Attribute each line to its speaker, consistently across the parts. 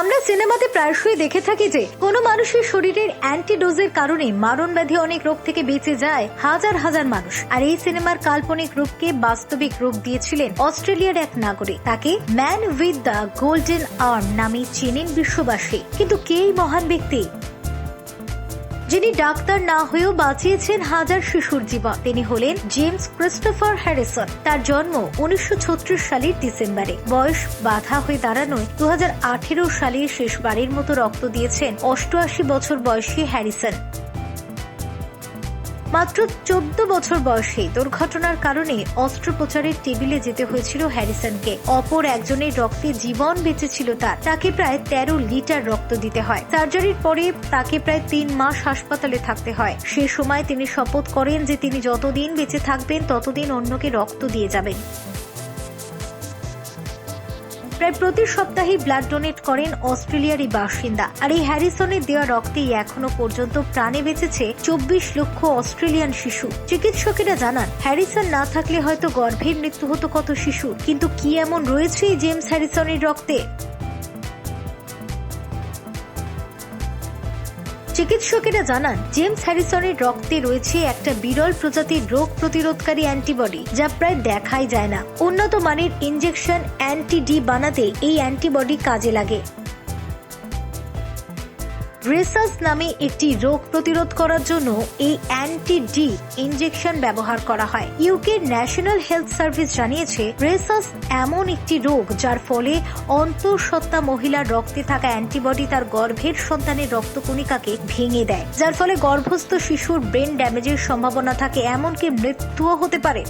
Speaker 1: আমরা সিনেমাতে প্রায়শই দেখে থাকি যে কোনো মানুষের শরীরের অ্যান্টিডোজের কারণে মারণ ব্যাধি অনেক রোগ থেকে বেঁচে যায় হাজার হাজার মানুষ। আর এই সিনেমার কাল্পনিক রূপকে বাস্তবিক রূপ দিয়েছিলেন অস্ট্রেলিয়ার এক নাগরিক। তাকে man with the golden arm নামে চেনেন বিশ্ববাসী। কিন্তু কে মহান ব্যক্তি? যিনি ডাক্তার না হয়েও বাঁচিয়েছেন হাজার শিশুর জীবন। তিনি হলেন জেমস ক্রিস্টোফার হ্যারিসন। তার জন্ম উনিশশো ছত্রিশ সালের ডিসেম্বরে। বয়স বাধা হয়ে দাঁড়ানোয় দু সালে শেষবারের মতো রক্ত দিয়েছেন অষ্টআশি বছর বয়সী হ্যারিসন। মাত্র চোদ্দ বছর বয়সে দুর্ঘটনার কারণে অস্ত্রোপচারের টেবিলে যেতে হয়েছিল হ্যারিসনকে। অপর একজনের রক্তে জীবন বেঁচেছিল তার। তাকে প্রায় তেরো লিটার রক্ত দিতে হয়। সার্জারির পরে তাকে প্রায় তিন মাস হাসপাতালে থাকতে হয়। সে সময় তিনি শপথ করেন যে তিনি যতদিন বেঁচে থাকবেন, ততদিন অন্যকে রক্ত দিয়ে যাবেন। প্রায় প্রতি সপ্তাহে ব্লাড ডোনেট করেন অস্ট্রেলিয়ারই বাসিন্দা। আর এই হ্যারিসনের দেওয়া রক্তেই এখনও পর্যন্ত প্রাণে বেঁচেছে চব্বিশ লক্ষ অস্ট্রেলিয়ান শিশু। চিকিৎসকেরা জানান, হ্যারিসন না থাকলে হয়তো গর্ভের মৃত্যু হতো কত শিশু কিন্তু কি এমন রয়েছে জেমস হ্যারিসনের রক্তে? চিকিৎসকেরা জানান, জেমস হ্যারিসনের রক্তে রয়েছে একটা বিরল প্রজাতির রোগ প্রতিরোধকারী অ্যান্টিবডি, যা প্রায় দেখাই যায় না। উন্নত মানের ইনজেকশন অ্যান্টিডি বানাতে এই অ্যান্টিবডি কাজে লাগে। রেসাস নামে একটি রোগ প্রতিরোধ করার জন্য এই অ্যান্টি ডি ইনজেকশন ব্যবহার করা হয়। ইউকে ন্যাশনাল হেলথ সার্ভিস জানিয়েছে রেসাস এমন একটি রোগ যার ফলে অন্তঃসত্ত্বা মহিলার রক্তে থাকা অ্যান্টিবডি তার গর্ভের সন্তানের রক্তকণিকাকে ভেঙে দেয়। যার ফলে গর্ভস্থ শিশুর ব্রেন ড্যামেজের সম্ভাবনা থাকে, এমনকি মৃত্যুও হতে পারে।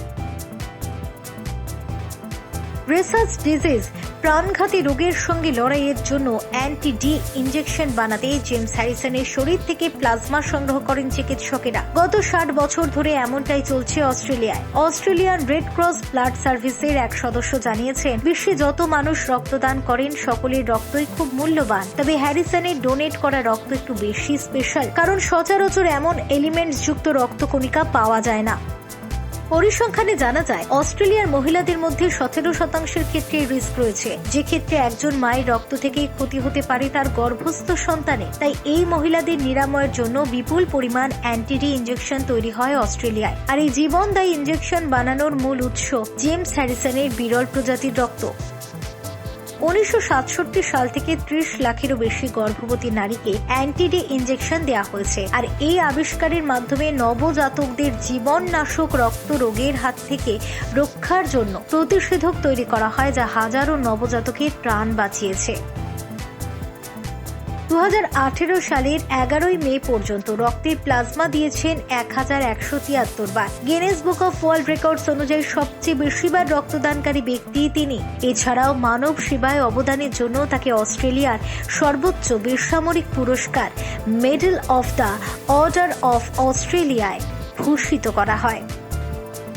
Speaker 1: রেসাস ডিজিজ প্রাণঘাতী রোগের সঙ্গে লড়াইয়ের জন্য অ্যান্টি ডি ইনজেকশন বানাতে জেমস হ্যারিসনের শরীর থেকে প্লাজমা সংগ্রহ করেন চিকিৎসকেরা। গত ষাট বছর ধরে এমনটাই চলছে অস্ট্রেলিয়ায়। অস্ট্রেলিয়ান রেড ক্রস ব্লাড সার্ভিসের এক সদস্য জানিয়েছেন, বিশ্বে যত মানুষ রক্তদান করেন, সকলের রক্তই খুব মূল্যবান। তবে হ্যারিসনের ডোনেট করা রক্ত একটু বেশি স্পেশাল, কারণ সচরাচর এমন এলিমেন্টস যুক্ত রক্তকণিকা পাওয়া যায় না। পরিসংখ্যানে জানা যায়, অস্ট্রেলিয়ার মহিলাদের মধ্যে সতেরো শতাংশের ক্ষেত্রে রিস্ক রয়েছে। যে ক্ষেত্রে একজন মায়ের রক্ত থেকে ক্ষতি হতে পারে তার গর্ভস্থ সন্তানে। তাই এই মহিলাদের নিরাময়ের জন্য বিপুল পরিমাণ অ্যান্টিডি ইঞ্জেকশন তৈরি হয় অস্ট্রেলিয়ায়। আর এই জীবনদায়ী ইঞ্জেকশন বানানোর মূল উৎস জেমস হ্যারিসনের বিরল প্রজাতির রক্ত। উনিশশো সাতষট্টি সাল থেকে ত্রিশ লাখেরও বেশি গর্ভবতী নারীকে অ্যান্টিডি ইঞ্জেকশন দেওয়া হয়েছে। আর এই আবিষ্কারের মাধ্যমে নবজাতকদের জীবননাশক রক্ত রোগের হাত থেকে রক্ষার জন্য প্রতিষেধক তৈরি করা হয়, যা হাজারো নবজাতকের প্রাণ বাঁচিয়েছে। দু হাজার আঠেরো সালের এগারোই মে পর্যন্ত রক্তের প্লাজমা দিয়েছেন এক হাজার একশো তিয়াত্তর বার। Guinness book of world records অনুযায়ী সবচেয়ে বেশিবার রক্তদানকারী ব্যক্তি তিনি। এছাড়াও মানব সেবায় অবদানের জন্য তাকে অস্ট্রেলিয়ার সর্বোচ্চ বেসামরিক পুরস্কার medal of the order of অস্ট্রেলিয়ায় ভূষিত করা হয়।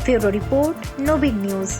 Speaker 1: ফেরো রিপোর্ট, নবীন নিউজ।